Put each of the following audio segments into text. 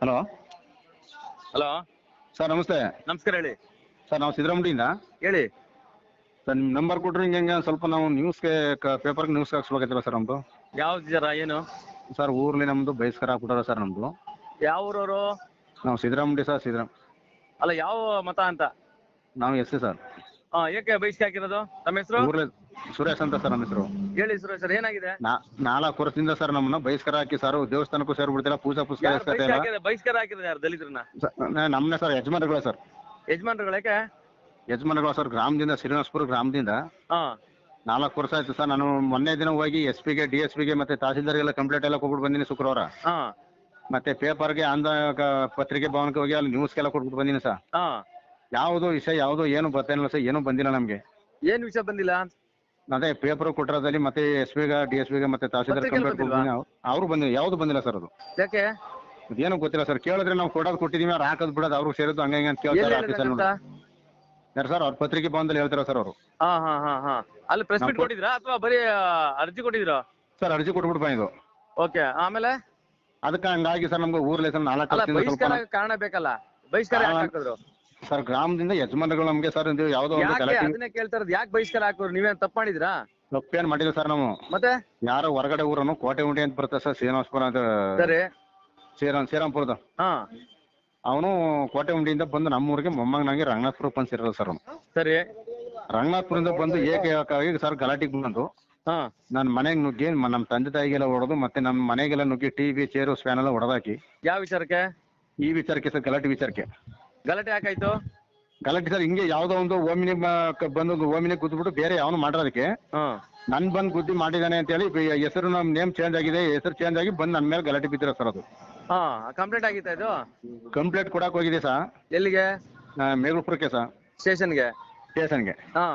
Hello. Hello. Sir ನಮಸ್ತೆ. ನಮಸ್ಕಾರ ಹೇಳಿ. ಸರ್ ನಾವು ಸಿದ್ದರಾಮಡಿಯಿಂದ. ಹೇಳಿ. ಸರ್ ನಿಮ್ಮ ನಂಬರ್ ಕೊಟ್ಟರೆ ಹಿಂಗೆ ಹಿಂಗೆ ಸ್ವಲ್ಪ ನಾವು ನ್ಯೂಸ್ಗೆ ಪೇಪರ್ಗೆ ನ್ಯೂಸ್ ಹಾಕ್ಸ್ಬೇಕೈತಲ್ಲ ಸರ್ ನಮ್ಮದು ಯಾವ್ದು ಜರ ಏನು? ಸರ್ ಊರ್ಲಿ ನಮ್ಮದು ಬಯಸ್ಕರ ಹಾಕ್ಬಿಟ್ಟಾರ ಸರ್ ನಮ್ಮದು ಯಾವ ಊರವರು? ನಾವು ಸಿದ್ದರಾಮಡಿ ಸರ್ ಸಿದ್ದರಾಮ್ ಅಲ್ಲ ಯಾವ ಮತ ಅಂತ? ನಾವು ಎಸ್ ಸರ್. ಹಾಂ ಏಕೆ ಬಯಸ್ಕೆ ಹಾಕಿರೋದು? ತಮ್ಮ ಹೆಸರು? ಊರ್ಲಿ ಸುರೇಶ್ ಅಂತ ಸರ್ ನಮ್ಮ ಹೆಸರು. ಹೇಳಿ ಸುರೇಶ್ ಸರ್ ಏನಾಗಿದೆ? ನಾಲ್ಕು ವರ್ಷದಿಂದ ಸರ್ ನಮ್ಮನ್ನ ಬಹಿಷ್ಕಾರ ಹಾಕಿ ಸರ್ ದೇವಸ್ಥಾನಕ್ಕೂ ಸೇರ್ಬಿಡ್ತಿಲ್ಲ ಪೂಜಾ ಪುಸ್ತಕ ಬಹಿಷ್ಕಾರ ಹಾಕಿದ್ರೆ ಬೈಸ್ಕರ ಹಾಕಿದ್ರೆ ಯಾರು ದಲಿತರನ್ನ? ನಮ್ಮನೆ ಸರ್ ಯಜಮಾನರುಗಳ ಸರ್. ಯಜಮಾನ್ರುಗಳು ಯಾಕೆ? ಯಜಮಾನರುಗಳ ಸರ್ ಗ್ರಾಮದಿಂದ ಶ್ರೀನಿವಾಸಪುರ ಗ್ರಾಮದಿಂದ. ಹಾ. ನಾಲ್ಕು ವರ್ಷ ಆಯ್ತು ಸರ್ ನಾನು ಮೊನ್ನೆ ದಿನ ಹೋಗಿ ಎಸ್ ಪಿಗೆ ಡಿ ಎಸ್ ಪಿಗೆ ಮತ್ತೆ ತಹಸೀಲ್ದಾರ್ಗೆಲ್ಲ ಕಂಪ್ಲೇಂಟ್ ಎಲ್ಲ ಕೊಟ್ಬಿಟ್ಟು ಬಂದಿನಿ ಶುಕ್ರವಾರ. ಹಾ. ಮತ್ತೆ ಪೇಪರ್ಗೆ ಕ- ಪತ್ರಿಕೆ ಭವನಕ್ಕೆ ಹೋಗಿ ಅಲ್ಲಿ ನ್ಯೂಸ್ಗೆಲ್ಲ ಕೊಟ್ಬಿಟ್ಟು ಬಂದಿನಿ ಸರ್. ಹಾ. ಯಾವುದು ವಿಷಯ ಯಾವುದು ಏನು ಬರ್ತಾಯಿಲ್ಲ ಸರ್ ಏನೂ ಬಂದಿಲ್ಲ ನಮಗೆ. ಏನ್ ವಿಷಯ ಬಂದಿಲ್ಲ? ಅದೇ ಪೇಪರ್ ಕೊಟ್ಟಿರೋದಲ್ಲಿ ಮತ್ತೆ ಎಸ್ ಪಿಗೆ ಡಿ ಎಸ್ ಪಿಗೆ ಮತ್ತೆ ತಹಸೀಲ್ದಾರ್ ಪತ್ರಿಕೆಯಲ್ಲಿ ಕಂಪ್ಲೇಂಟ್ ಬಂದಿಲ್ವಾ? ಕೊಡ್ತೀನಿ ಅವ್ರು ಬಂದಿಲ್ಲ ಯಾವುದು ಬಂದಿಲ್ಲ ಸರ್ ಅದು. ಯಾಕೆ? ಏನೋ ಗೊತ್ತಿಲ್ಲ ಸರ್ ಕೇಳಿದ್ರೆ ನಾವು ಕೊಡೋದು ಕೊಟ್ಟಿದೀವಿ ಅವ್ರು ಹಾಕೋದು ಬಿಡೋದು ಅವ್ರು ಸೇರಿದ್ದು ಹಂಗೆ ಹಿಂಗೆ ಅಂತ ಕೇಳ್ತಾರೆ ಹೇಳಿದ್ರೆ ಆಫೀಸಲ್ಲಿ ನೋಡಿ. ಯಾರು ಸರ್ ಅವ್ರ ಪತ್ರಿಕೆ ಭವನದಲ್ಲಿ ಹೇಳ್ತಾರೆ ಸರ್ ಅವರು. ಹಾ ಹಾ ಹಾ ಹಾ. ಅಲ್ಲಿ ಪ್ರೆಸ್ ಮೀಟ್ ನಾವು ಕೊಟ್ಟಿದ್ರಾ ಅಥವಾ ಬರೀ ಆ, ಅರ್ಜಿ ಕೊಟ್ಟಿದ್ರಾ? ಸರ್ ಅರ್ಜಿ ಕೊಟ್ಬಿಟ್ಟು ಬಂದಿದ್ದು. ಓಕೆ ಆಮೇಲೆ? ಅದಕ್ಕೆ ಹಂಗಾಗಿ ಸರ್ ನಮ್ಗೆ ಊರ್ಲೆ ಸರ್ ನಾಲ್ಕು ಅಲ್ಲ ವರ್ಷದಿಂದ ಸ್ವಲ್ಪ ಬಹಿಷ್ಕಾರ ಕಾರಣ ಬೇಕಲ್ಲ. ಬಹಿಷ್ಕಾರ ಯಾಕೆ ಹಾಕಿದ್ರು? ಸರ್ ಗ್ರಾಮದಿಂದ ಯಜಮಾನರುಗಳು ನಮ್ಗೆ ಸರ್ ಇದು ಯಾವುದೋ ಒಂದು ಯಾಕೆ ಗಲಾಟೆ ಅದನ್ನೇ ಕೇಳ್ತಾ ಇರೋದು? ಯಾಕೆ ಬಹಿಷ್ಕಾರ ಹಾಕೋರು? ನೀವೇನ್ ತಪ್ಪು ಮಾಡಿದ್ರಾ ತಪ್ಪೇನ್ ಮಾಡಿಲ್ಲ ಸರ್ ನಾವು. ಮತ್ತೆ? ಯಾರೋ ಹೊರಗಡೆ ಊರನ್ನು ಕೋಟೆ ಉಂಡಿ ಅಂತ ಬರ್ತಾರೆ ಸರ್ ಶ್ರೀನಿವಾಸಪುರ ಅಂತ. ಸರಿ. ಶ್ರೀರಾಮ್ ಶ್ರೀರಾಮ್ಪುರದ. ಹಾ. ಅವನು ಕೋಟೆ ಉಂಡಿಯಿಂದ ಬಂದು ನಮ್ಮೂರಿಗೆ ಮೊಮ್ಮಗನಾಗಿ ರಂಗನಾಥ್ಪುರ ಪಂಚ ಸೇರೋದು ಸರ್ ಅವನು. ಸರಿ. ರಂಗನಾಥ್ಪುರದಿಂದ ಬಂದು ಏಕೈಕವಾಗಿ ಸರ್ ಗಲಾಟೆಗೆ ಬಂದು ಹಾ. ನನ್ನ ಮನೆಗೆ ನುಗ್ಗಿ ಮ- ನಮ್ಮ ತಂದೆ ತಾಯಿಗೆಲ್ಲ ಹೊಡೆದು ಮತ್ತೆ ನಮ್ಮ ಮನೆಗೆಲ್ಲ ನುಗ್ಗಿ ಟಿವಿ ಚೇರು ಫ್ಯಾನ್ ಎಲ್ಲ ಹೊಡೆದಾಕಿ ಯಾವ ವಿಚಾರಕ್ಕೆ? ಈ ವಿಚಾರಕ್ಕೆ ಸರ್ ಗಲಾಟೆ ವಿಚಾರಕ್ಕೆ. ಗಲಾಟೆ ಯಾಕಾಯ್ತು? ಗಲಾಟೆ ಸರ್ ಹಿಂಗೆ ಯಾವುದೋ ಒಂದು ಓಮಿನಿ ಬಂದು ಓಮಿನಿ ಕೂತ್ಬಿಟ್ಟು ಬೇರೆ ಯಾವನು ಮಾಡ್ರದಕ್ಕೆ ಹಾ. ನನ್ ಬಂದ್ ಗುದ್ದಿ ಮಾಡಿದಾನೆ ಅಂತ ಹೇಳಿ ಹೆಸರು ನಮ್ಮ ನೇಮ್ ಚೇಂಜ್ ಆಗಿದೆ ಹೆಸರು ಚೇಂಜ್ ಆಗಿ ಬಂದ್ ನನ್ ಮೇಲೆ ಗಲಾಟೆ ಬಿದ್ದಿರ ಸರ್ ಅದು. ಹಾ ಕಂಪ್ಲೇಂಟ್ ಆಗಿತ್ತಾ ಇದು? ಕಂಪ್ಲೇಂಟ್ ಕೊಡಕ್ ಹೋಗಿದೆ ಸರ್ ಎಲ್ಲಿಗೆ? ಮೇಗಲ್ಪುರಕ್ಕೆ ಸರ್ ಸ್ಟೇಷನ್ಗೆ? ಸ್ಟೇಷನ್ಗೆ. ಹಾ.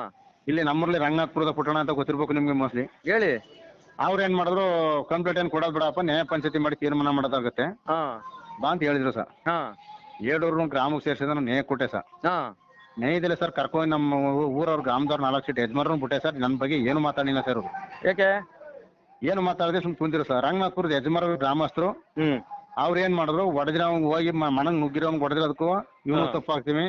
ಇಲ್ಲಿ ನಮ್ಮೂರಲ್ಲಿ ರಂಗನಾಥ್ಪುರದ ಪುಟ್ಟಣ ಅಂತ ಗೊತ್ತಿರ್ಬೇಕು ನಿಮ್ಗೆ ಮೋಸ್ಟ್ಲಿ ಹೇಳಿ. ಅವ್ರ ಏನ್ ಮಾಡಿದ್ರು ಕಂಪ್ಲೇಂಟ್ ಏನ್ ಕೊಡೋದ್ ಬಿಡಪ್ಪ ನ್ಯಾಯ ಪಂಚಾಯತಿ ಮಾಡಿ ತೀರ್ಮಾನ ಮಾಡೋದಾಗುತ್ತೆ. ಹಾ. ಬಾ ಅಂತ ಹೇಳಿದ್ರು ಸರ್ ಹಾ. ಏಳೂರು ಗ್ರಾಮಕ್ಕೆ ಸೇರಿಸಿದ ನಾನು ನ್ಯಾಯ ಕೊಟ್ಟೆ ಸರ್. ಹಾ. ನ್ಯಾಯದಲ್ಲಿ ಸರ್ ಕರ್ಕೊಂಡು ನಮ್ಮ ಊರವ್ರ ಗ್ರಾಮದವ್ರು ನಾಲ್ಕು ಸೀಟ್ ಯಜಮಾನ್ರು ಬಿಟ್ಟೆ ಸರ್. ನನ್ನ ಬಗ್ಗೆ ಏನು ಮಾತಾಡಿಲ್ಲ ಸರ್ ಅವರು. ಯಾಕೆ ಏನು ಮಾತಾಡದೆ ಸುಮ್ಮನೆ ಕುಂತಿರು ಸರ್. ರಂಗನಾಥ್ಪುರದ ಯಜಮಾನರು ಗ್ರಾಮಸ್ಥರು. ಹ್ಮ್. ಅವ್ರು ಏನ್ ಮಾಡಿದ್ರು? ಅವ್ನು ಹೋಗಿ ಮನಗ್ ನುಗ್ಗಿರೋಂಗ್ ಹೊಡೆದಿರೋದಕ್ಕೂ ಇವನು. ತಪ್ಪಾಗ್ತೀವಿ.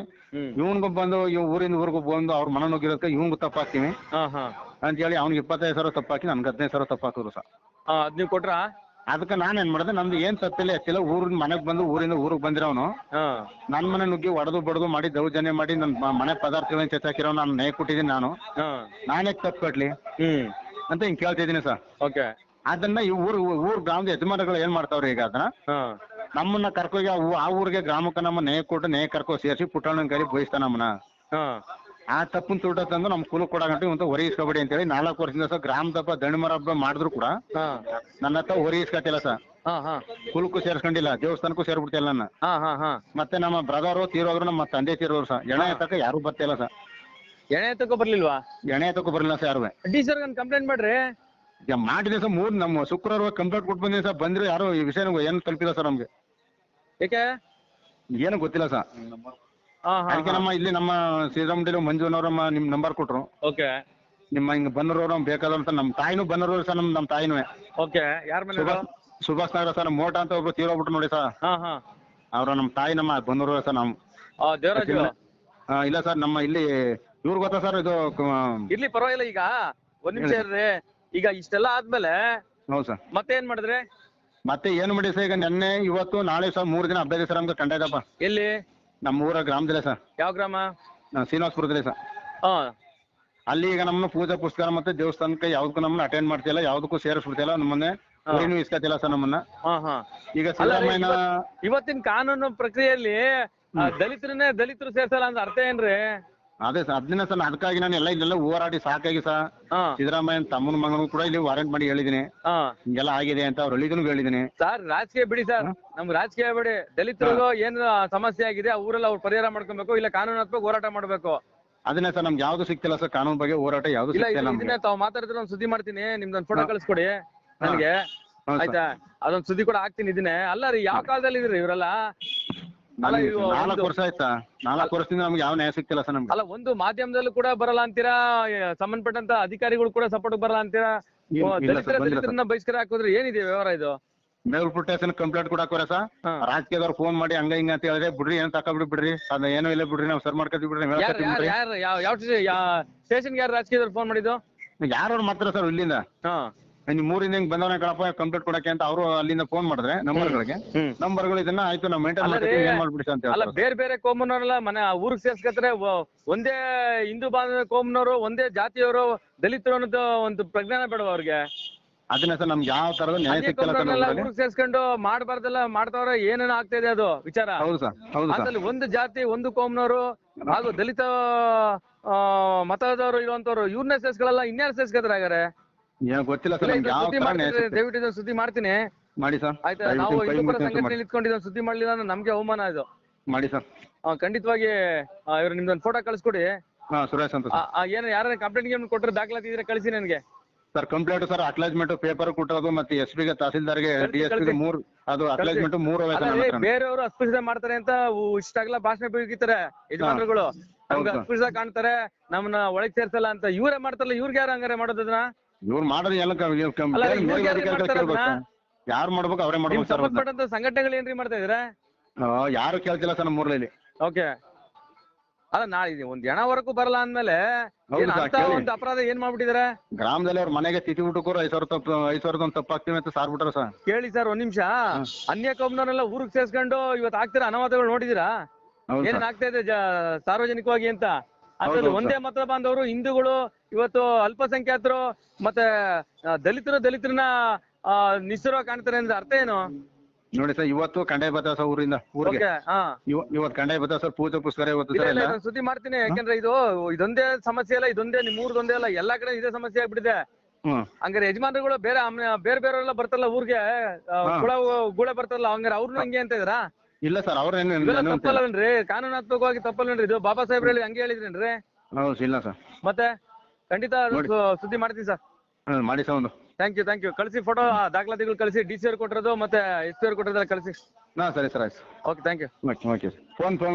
ಇವನ್ಗೂ ಬಂದು ಇವ್ ಊರಿಂದ ಊರಿಗೂ ಬಂದು ಅವ್ರ ಮನ ನುಗ್ಗಿರೋದಕ್ಕೆ ಇವಂಗೂ ತಪ್ಪಾಗ್ತೀವಿ. ಹಾ ಹಾ. ಅಂತ ಹೇಳಿ ಅವ್ನಿಗೆ ಇಪ್ಪತ್ತೈದು ಸಾವಿರ ತಪ್ಪಾಕಿ ನನ್ಗೆ ಹದಿನೈದು ಸಾವಿರ ತಪ್ಪಾಕಿದ್ರು ಸರ್. ಅದ್ ನೀವು ಕೊಟ್ರಾ? ಅದಕ್ಕೆ ನಾನು ಏನ್ ಮಾಡಿದೆ ನಮ್ದು ಏನ್ ತಪ್ಪಿಲ್ಲ ಎತ್ತಿಲ್ಲ ಊರಿನ ಮನೆಗೆ ಬಂದು ಊರಿಂದ ಊರಿಗೆ ಬಂದಿರೋನು. ಹಾ. ನನ್ನ ಮನೆ ನುಗ್ಗಿ ಒಡೆದು ಬಡದು ಮಾಡಿ ದೌರ್ಜನ್ಯ ಮಾಡಿ ನನ್ನ ಮನೆ ಪದಾರ್ಥಗಳನ್ನ ಚೆಚ್ಚಾಕಿರೋ ನಾನು ನೇ ಕೊಟ್ಟಿದ್ದೀನಿ ನಾನು. ಹಾ. ನಾನೇ ತಪ್ಪು ಕಟ್ಲಿ ಹ್ಮ್. ಅಂತ ಹಿಂಗ್ ಕೇಳ್ತಿದ್ದೀನಿ ಸರ್. ಓಕೆ. ಅದನ್ನ ಈ ಊರು ಊರ್ ಗ್ರಾಮದ ಯಜಮಾನಗಳು ಏನ್ ಮಾಡ್ತಾವ್ರಿ ಈಗ ಅದನ್ನ? ಹಾ. ನಮ್ಮನ್ನ ಕರ್ಕೋಗಿ ಆ ಊ- ಆ ಊರಿಗೆ ಗ್ರಾಮಕ್ಕೆ ನಮ್ಮ ನೇ ಕೊಟ್ಟು ನೇ ಕರ್ಕೊ ಸೇರಿಸಿ ಪುಟ್ಟಣ್ಣನ ಕರಿ ಬಯಸ್ತಾ ನಮ್ಮನ್ನ. ಹಾ. ಆ ತಪ್ಪನ್ ತುಟ ತಂದು ನಮ್ಮ ಕುಲ ಕೊಡಗಂಟು ಇವಂತ ಹೊರಗೆ ಇಸ್ಕೊಬೇಡಿ ಅಂತೇಳಿ ನಾಲ್ಕು ವರ್ಷದಿಂದ ಸರ್ ಗ್ರಾಮದ ದಪ್ಪ ದಣಿಮರ ಹಬ್ಬ ಮಾಡಿದ್ರು ಕೂಡ ಹಾ. ನನ್ನ ಹತ್ರ ಹೊರಿ ಇಸ್ಕೊತಿಲ್ಲ ಸರ್. ಹಾ ಹಾ. ಕುಲಕ್ಕೂ ಸೇರ್ಸ್ಕೊಂಡಿಲ್ಲ ದೇವಸ್ಥಾನಕ್ಕೂ ಸೇರ್ಬಿಡ್ತಿಲ್ಲ ನನ್ನ. ಹಾ ಹಾ ಹಾ. ಮತ್ತೆ ನಮ್ಮ ಬ್ರದರ್ ತೀರೋದ್ರು ನಮ್ಮ ತಂದೆ ತೀರೋರು ಸರ್. ಎಣೆ ಎತ್ತಕ ಯಾರು ಬರ್ತಿಲ್ಲ ಸರ್. ಎಣೆ ಎತ್ತಕ್ಕೂ ಬರ್ಲಿಲ್ವಾ? ಎಣೆ ಎತ್ತಕ್ಕೂ ಬರಲಿಲ್ಲ ಸರ್ ಯಾರು ಡಿ ಸರ್ ಕಂಪ್ಲೇಂಟ್ ಮಾಡ್ರಿ? ಮಾಡಿದೆ ಸರ್ ಮೂರ್ ನಮ್ಮ ಶುಕ್ರವಾರ ಕಂಪ್ಲೇಂಟ್ ಕೊಟ್ಟು ಬಂದಿದ್ದೀನಿ ಸರ್. ಬಂದ್ರೆ ಯಾರು ಈ ವಿಷಯ ಏನು ತಲುಪಿಲ್ಲ ಸರ್ ನಮ್ಗೆ. ಯಾಕೆ ಏನು ಗೊತ್ತಿಲ್ಲ ಸರ್. ಹಾ ಹಾ ಅದಕ್ಕೆ ನಮ್ಮ ಇಲ್ಲಿ ನಮ್ಮ ಶ್ರೀರಾಮಡಿಲು ಮಂಜುನವರಮ್ಮ ನಿಮ್ ನಂಬರ್ ಕೊಟ್ರು. ಓಕೆ. ನಿಮ್ಮ ಹಿಂಗ್ ಬನ್ನರವ್ರು ಬೇಕಾದಂತ ಅಂತ ನಮ್ಮ ತಾಯಿನೂ ಬನ್ನರವ್ರು ಸರ್ ನಮ್ ನಮ್ಮ ತಾಯಿನೂ. ಓಕೆ ಯಾರ ಮನೆ ಸುಭಾಷ್ ಸುಭಾಷ್ ನಗರ ಸರ್ ಮೋಟ ಅಂತ ಒಬ್ರು ತೀರೋಗ್ಬಿಟ್ರು ನೋಡಿ ಸರ್. ಹಾ ಹಾ. ಅವ್ರ ನಮ್ಮ ತಾಯಿ ನಮ್ಮ ಬನ್ನೂರು ಸರ್ ನಮ್. ಆ ದೇವರಾಜು? ಆ, ಇಲ್ಲ ಸರ್ ನಮ್ಮ ಇಲ್ಲಿ ಇವ್ರು ಗೊತ್ತಾ ಸರ್ ಇದು ಕ- ಇರ್ಲಿ ಪರವಾಗಿಲ್ಲ ಈಗ. ಒಂದ್ ನಿಮಿಷ ಇರ್ರಿ. ಈಗ ಇಷ್ಟೆಲ್ಲ ಆದ್ಮೇಲೆ ಹೌದು ಸರ್. ಮತ್ತೆ ಏನ್ ಮಾಡಿದ್ರಿ? ಮತ್ತೆ ಏನು ಮಾಡಿ ಸರ್? ಈಗ ನೆನ್ನೆ ಇವತ್ತು ನಾಳೆ ಸರ್ ಮೂರ್ ದಿನ ಹಬ್ಬ ಇದೆ ಸರ್ ನಮ್ಗೆ ಕಂಡ ಇದಪ್ಪ ಎಲ್ಲಿ? ನಮ್ಮ ಊರ ಗ್ರಾಮದಲ್ಲೇ ಸರ್. ಯಾವ ಗ್ರಾಮ? ಶ್ರೀನಿವಾಸಪುರದಲ್ಲಿ ಸರ್. ಹಾ ಅಲ್ಲಿ ಈಗ ನಮ್ಮನ್ನ ಪೂಜಾ ಪುಸ್ತಕ ಮತ್ತೆ ದೇವಸ್ಥಾನಕ್ಕೆ ಯಾವ್ದಕ್ಕೂ ನಮ್ಮನ್ನ ಅಟೆಂಡ್ ಮಾಡ್ತಿಲ್ಲ ಯಾವ್ದಕ್ಕೂ ಸೇರಿಸ್ಬಿಡ್ತಿಲ್ಲ ನಮ್ಮನ್ನೇ. ಊರಿನೂ ಇಸ್ಕೊತಿಲ್ಲ ಸರ್ ನಮ್ಮನ್ನ. ಹಾ ಹಾ. ಈಗ ಅಲ್ಲ ಸಿದ್ದರಾಮಯ್ಯನ ಇವತ್ತಿನ ಕಾನೂನು ಪ್ರಕ್ರಿಯೆಯಲ್ಲಿ ಆ, ದಲಿತರನ್ನೇ ದಲಿತರು ಸೇರ್ಸಲ್ಲ ಅಂತ ಅರ್ಥ ಏನ್ರಿ? ಅದೇ ಸರ್ ಅದನ್ನ ಸರ್ ಅದಕ್ಕಾಗಿ ನಾನು ಎಲ್ಲ ಇಲ್ಲೆಲ್ಲ ಹೋರಾಡಿ ಸಾಕಾಗಿ ಸರ್. ಹಾ. ಸಿದ್ದರಾಮಯ್ಯನ ತಮ್ಮನ ಮಗನೂ ಕೂಡ ಇಲ್ಲಿ ವಾರೆಂಟ್ ಮಾಡಿ ಹೇಳಿದ್ದೀನಿ. ಹಾ. ಹಿಂಗೆಲ್ಲ ಆಗಿದೆ ಅಂತ ಅವ್ರು ಹೇಳಿದನು ಹೇಳಿದ್ದೀನಿ. ಸರ್ ರಾಜಕೀಯ ಬಿಡಿ ಸರ್. ನಮ್ ರಾಜಕೀಯ ಬಿಡಿ. ದಲಿತರಿಗೂ ಏನ್ ಸಮಸ್ಯೆ ಆಗಿದೆ ಆ ಊರಲ್ಲಿ ಅವ್ರು ಪರಿಹಾರ ಮಾಡ್ಕೊಬೇಕು ಇಲ್ಲ ಕಾನೂನಾತ್ಮಕ ಹೋರಾಟ ಮಾಡ್ಬೇಕು? ಅದನ್ನ ಸರ್ ನಮ್ಗೆ ಯಾವ್ದು ಸಿಕ್ತಿಲ್ಲ ಸರ್ ಕಾನೂನು ಬಗ್ಗೆ ಹೋರಾಟ ಯಾವ್ದು ಇಲ್ಲ ಸಿಗ್ತಿಲ್ಲ ನಮ್ಗೆ. ತಾವು ಮಾತಾಡಿದ್ರೆ ಒಂದ್ ಸುದ್ದಿ ಮಾಡ್ತೀನಿ ನಿಮ್ದೊಂದು ಫೋಟೋ ಕಳ್ಸ್ಕೊಡಿ ನನಗೆ. ಸರ್. ಆಯ್ತಾ? ಅದೊಂದ್ ಸುದ್ದಿ ಕೂಡ ಹಾಕ್ತೀನಿ ಇದನ್ನೇ. ಅಲ್ಲ ರೀ ಯಾವ ಕಾಲದಲ್ಲಿ ಇದ್ರಿ ಇವರೆಲ್ಲ? ನಾಲ್ಕು ವರ್ಷ ಆಯ್ತಾ? ನಾಲ್ಕು ವರ್ಷದಿಂದ ನಮ್ಗೆ ಯಾವ ನ್ಯಾಯ ಸಿಗ್ತಿಲ್ಲ ಸರ್ ನಮ್ಗೆ. ಅಲ್ಲ ಒಂದು ಮಾಧ್ಯಮದಲ್ಲೂ ಕೂಡ ಬರಲ್ಲ ಅಂತೀರಾ? ಸಂಬಂಧಪಟ್ಟಂತ ಅಧಿಕಾರಿಗಳು ಕೂಡ ಸಪೋರ್ಟ್ ಬರಲ್ಲ ಅಂತೀರಾ? ಇಲ್ಲ- ದಲಿತರ ಸರ್, ಬಂದಿಲ್ಲ ಸರ್. ದಲಿತರನ್ನ ಬಹಿಷ್ಕಾರ ಹಾಕಿದ್ರೆ ಏನಿದೆ ವ್ಯವಹಾರ ಇದು? ಮೇಲ್ ಪ್ರೊಟೆಕ್ಷನ್ ಕಂಪ್ಲೇಂಟ್ ಕೊಡಾಕೋರ ಸರ್. ಹಾ. ರಾಜಕೀಯದವ್ರು ಫೋನ್ ಮಾಡಿ ಹಂಗ ಹಿಂಗ ಅಂತ ಹೇಳಿದ್ರೆ ಬಿಡ್ರಿ ಏನ್ ತಕೊಂಡ್ಬಿಡಿ ಬಿಡ್ರಿ ಅದ ಏನೂ ಇಲ್ಲ ಬಿಡ್ರಿ ನಾವು ಸರ್ ಮಾಡ್ಕೊತೀವಿ ಬಿಡ್ರಿ ನಾವ್ ಯಾರು ಹೇಳ್ಕೊತೀವಿ ಯಾರು ಬಿಡ್ರಿ. ಯಾರು ಯಾವ ಯಾವ ಸ್ಟೇಷನ್ಗೆ ಯಾರು ರಾಜಕೀಯದವ್ರು ಫೋನ್ ಮಾಡಿದ್ದು? ಯಾರು ಮಾತ್ರ ಸರ್ ಇಲ್ಲಿಂದ? ಹಾ. ನಿಮ್ ಮೂರಿಂದ ಹಿಂಗ್ ಬಂದವನ ಕಣಪ್ಪ ಕಂಪ್ಲೇಂಟ್ ಕೊಡಕ್ಕೆ ಅಂತ ಅವರು ಅಲ್ಲಿಂದ ಫೋನ್ ಮಾಡಿದ್ರೆ ನಂಬರ್ಗಳಿಗೆ ನಂಬರ್ ನಂಬರ್ಗಳು ಇದನ್ನ ಆಯ್ತು ನಾವು ಮೇಂಟೈನ್ ಮಾಡ್ತೀವಿ ರೀ, ಏನ್ ಮಾಡ್ಬಿಡಿ ಅಂತ ಅಲ್ಲ ಹೇಳ್ತಾರೆ. ಬೇರೆ ಬೇರೆ ಕೋಮನವರೆಲ್ಲ ಮನೆ ಊರಿಗೆ ಸೇರ್ಸ್ಕತ್ರೆ ಒ- ಒಂದೇ ಹಿಂದೂ ಬಾಂಧವ ಕೋಮನವರು ಒಂದೇ ಜಾತಿಯವರು ದಲಿತರು ಅನ್ನೋದು ಒಂದು ಪ್ರಜ್ಞಾನ ಬೇಡವ ಅವ್ರಿಗೆ? ಅದನ್ನ ಸರ್ ನಮ್ಗೆ ಯಾವ ತರದ ನ್ಯಾಯ ಅದೇ ಸರ್ ಕೋಮನವರೆಲ್ಲ. ಊರಿಗೆ ಸೇರ್ಸ್ಕೊಂಡು ಮಾಡ್ಬಾರ್ದೆಲ್ಲ ಮಾಡ್ತಾವ್ರ ಏನೇನು ಆಗ್ತಾ ಇದೆ ಅದು ವಿಚಾರ. ಹೌದು ಸರ್ ಹೌದು ಸರ್. ಅದ್ರಲ್ಲಿ ಒಂದು ಜಾತಿ ಒಂದು ಕೋಮ್ನವರು ಹಾಗೂ ದಲಿತ ಆ, ಮತದವರು ಇರುವಂತವ್ರು ಇವ್ರನ್ನ ಸೇರ್ಸ್ಕೊಳ್ಳಲ್ಲ ಇನ್ಯಾರು ಸೇರ್ಸ್ಕೊತಾರೆ ಹಾಗಾರೆ ಏನ್ ಗೊತ್ತಿಲ್ಲ ಸರ್ ನಮ್ಗೆ ಯಾವ ಸುದ್ದಿ ಮಾಡ್ತೀನಿ, ದಯವಿಟ್ಟು ಇದನ್ನ ಸುದ್ದಿ ಮಾಡ್ತೀನಿ. ಮಾಡಿ ಸರ್ ಆಯ್ತಾ ದಯವಿಟ್ಟು ನಾವು ಕೈ ಹಿಂದೂಪರ ಮುಗಿದು ಅಂತ ಮಾಡಿ. ಸುದ್ದಿ ಮಾಡ್ಲಿಲ್ಲ ಅಂದ್ರೆ ನಮ್ಗೆ ಅವಮಾನ ಇದು. ಮಾಡಿ ಸರ್. ಆ, ಖಂಡಿತವಾಗಿ ಇವ್ರು ನಿಮ್ದೊಂದು ಫೋಟೋ ಕಳಿಸ್ಕೊಡಿ. ಹಾ ಸುರೇಶ್ ಅಂತ ಸರ್. ಏನು ಯಾರ ಕಂಪ್ಲೇಂಟ್ ಗೇಮ್ ಕೊಟ್ಟರೆ ದಾಖಲಾತಿ ಇದ್ರೆ ಕಳಿಸಿ ನನಗೆ. Sir complaint sir acknowledgement paper ಕೊಟ್ಟೋದು ಮತ್ತೆ ಎಸ್ ಪಿಗೆ ತಹಸೀಲ್ದಾರ್ಗೆ ಕಳ್ಸಿ, ಡಿ ಎಸ್ ಕಳ್ಸಿ. ಮೂರ್ ಅದು ಅಕ್ಲಾಜ್ಮೆಂಟ್ ಮೂರು ಅವೆ ಸರ್ ನನ್ನ. ಬೇರೆಯವರು ಅಸ್ಪೃಶ್ಯತೆ ಮಾಡ್ತಾರೆ ಅಂತ ಉ- ಇಷ್ಟಾಗ್ಲ ಭಾಷಣ ಬೀಗಿತಾರೆ ಯಜಮಾನರುಗಳು. ನಮ್ಗೆ ಹೌದು. ಅಸ್ಪೃಶ್ಯತೆ ಕಾಣ್ತಾರೆ ನಮ್ಮನ್ನ ಒಳಗ್ ಸೇರ್ಸಲ್ಲ ಅಂತ. ಇವರೇ ಮಾಡ್ತಾರಲ್ಲ ಇವ್ರಿಗೆ ಯಾರು ಹಂಗಾರೆ ಮಾಡೋದನ್ನ ಇವ್ರು ಮಾಡೋದು ಎಲ್ಲ ಅಲ್ಲ, ಯಾರು ಮೇಲ್ವರ್ಗೀಕರಣ ಮಾಡ್ತಾರೆ ಅದನ್ನ? ಸರ್. ಯಾರು ಮಾಡ್ಬೇಕು ಅವರೇ ನಿಮ್ ಮಾಡ್ಬೇಕು ಸರ್ ಅದನ್ನ. ಸಂಬಂಧಪಟ್ಟಂತ ಸಂಘಟನೆಗಳು ಏನ್ರಿ ಮಾಡ್ತಾ ಇದ್ರೆ ಆ, ಯಾರು ಕೇಳ್ತಿಲ್ಲ ಸರ್ ನಮ್ಮ ಊರಲ್ಲಿ ಓಕೆ. ಅಲ್ಲ ನಾಳೆ ಇದು ಒಂದ್ ವರೆಗೂ ಬರಲ್ಲ ಅಂದ್ಮೇಲೆ ಹೌದು ಏನ್ ಸರ್, ಅಂತ ಕೇಳಿ. ಒಂದು ಅಪರಾಧ ಏನ್ ಮಾಡ್ಬಿಟ್ಟಿದಾರೆ? ಗ್ರಾಮದಲ್ಲಿ ಅವ್ರ ಮನೆಗೆ ತಿಥಿ ಊಟಕ್ಕೂ ಐದ್ ಸಾವಿರ ತಪ್ಪು ಐದ್ ಸಾವಿರದ ಒಂದ್ ತಪ್ಪು ಹಾಕ್ತೀವಿ ಅಂತ ಸಾರ್ ಬಿಟ್ರ ಸರ್. ಕೇಳಿ ಸರ್ ಒಂದ್ ನಿಮಿಷ. ಅನ್ಯ ಕಂಪ್ನವರೆಲ್ಲ ಊರಿಗೆ ಸೇರ್ಸ್ಕೊಂಡು ಇವತ್ತು ಆಗ್ತಿರೋ ಅನಾಹುತಗಳು ನೋಡಿದೀರಾ? ಹೌದು ಏನ್ ಸರ್ ಆಗ್ತಾ ಇದೆ ಜ- ಸಾರ್ವಜನಿಕವಾಗಿ ಅಂತ? ಅದ್ರಲ್ಲಿ ಒಂದೇ ಮತ ಬಾಂಧವರು ಹಿಂದೂಗಳು ಇವತ್ತು ಅಲ್ಪಸಂಖ್ಯಾತರು ಮತ್ತೆ ದಲಿತರು ದಲಿತರನ್ನ ಆ, ನಿಸ್ಸರ್ವ ಕಾಣ್ತಾರೆ ಅಂದ್ರೆ ಅರ್ಥ ಏನು? ನೋಡಿ ಸರ್ ಇವತ್ತು ಕಂಡಾಯ ಬತ್ತ ಸರ್ ಊರಿಂದ ಊರಿಗೆ. ಇವತ್ತು ಕಂಡಾಯ ಬತ್ತ ಸರ್ ಪೂಜೆ ಪುಸ್ತಕ ಇವತ್ತು ಸರ್ ಸುದ್ದಿ ಮಾಡ್ತೀನಿ. ಯಾಕಂದ್ರೆ ಇದು ಇದೊಂದೇ ಸಮಸ್ಯೆ ಅಲ್ಲ ಇದೊಂದೇ ನಿಮ್ ಊರ್ದೊಂದೇ ಅಲ್ಲ ಎಲ್ಲಾ ಕಡೆ ಇದೇ ಸಮಸ್ಯೆ ಆಗ್ಬಿಟ್ಟಿದೆ. ಹಂಗಾರೆ ಯಜಮಾನರುಗಳು ಬೇರೆ ಬೇರೆ ಬೇರೆಯವರೆಲ್ಲ ಬರ್ತಾರಲ್ಲ ಊರ್ಗೆ. ಗುಳ ಗುಳೆ ಬರ್ತಾರಲ್ಲ ಹಂಗಾರೆ ಅವ್ರನ್ನ ಹಂಗೆ ಅಂತ ಇದ್ರಾ? ಇಲ್ಲ ಸರ್ ಅವ್ರೇನು ಇವೆಲ್ಲ ತಪ್ಪಲ್ಲವೇನ್ರಿ? ಕಾನೂನಾತ್ಮಕವಾಗಿ ತಪ್ಪಲ್ವೇನ್ರಿ ಇದು ಬಾಬಾ ಸಾಹೇಬ್ರ ಹೇಳಿ ಹಂಗೆ ಹೇಳಿದ್ರೇನ್ರಿ? ಹೌದು ಇಲ್ಲ ಸರ್. ಮತ್ತೆ ಖಂಡಿತ. ಸುದ್ದಿ ಮಾಡ್ತೀನಿ ಸರ್. ಮಾಡಿ ಸರ್ ಒಂದು. ಥ್ಯಾಂಕ್ ಯು ಥ್ಯಾಂಕ್ ಯು ಕಳಿಸಿ ಫೋಟೋ ದಾಖಲಾತಿಗಳು ಕಳಿಸಿ ಡಿ ಸಿ ಅವ್ರು ಕೊಟ್ಟಿರೋದು ಮತ್ತೆ ಎಸ್ ಪಿ ಅವ್ರು ಕೊಟ್ಟಿರೋದೆಲ್ಲ ಕಳಿಸಿ. ಹಾಂ ಸರಿ ಸರ್ ಆಯ್ತು. Okay thank you okay okay. Phone phone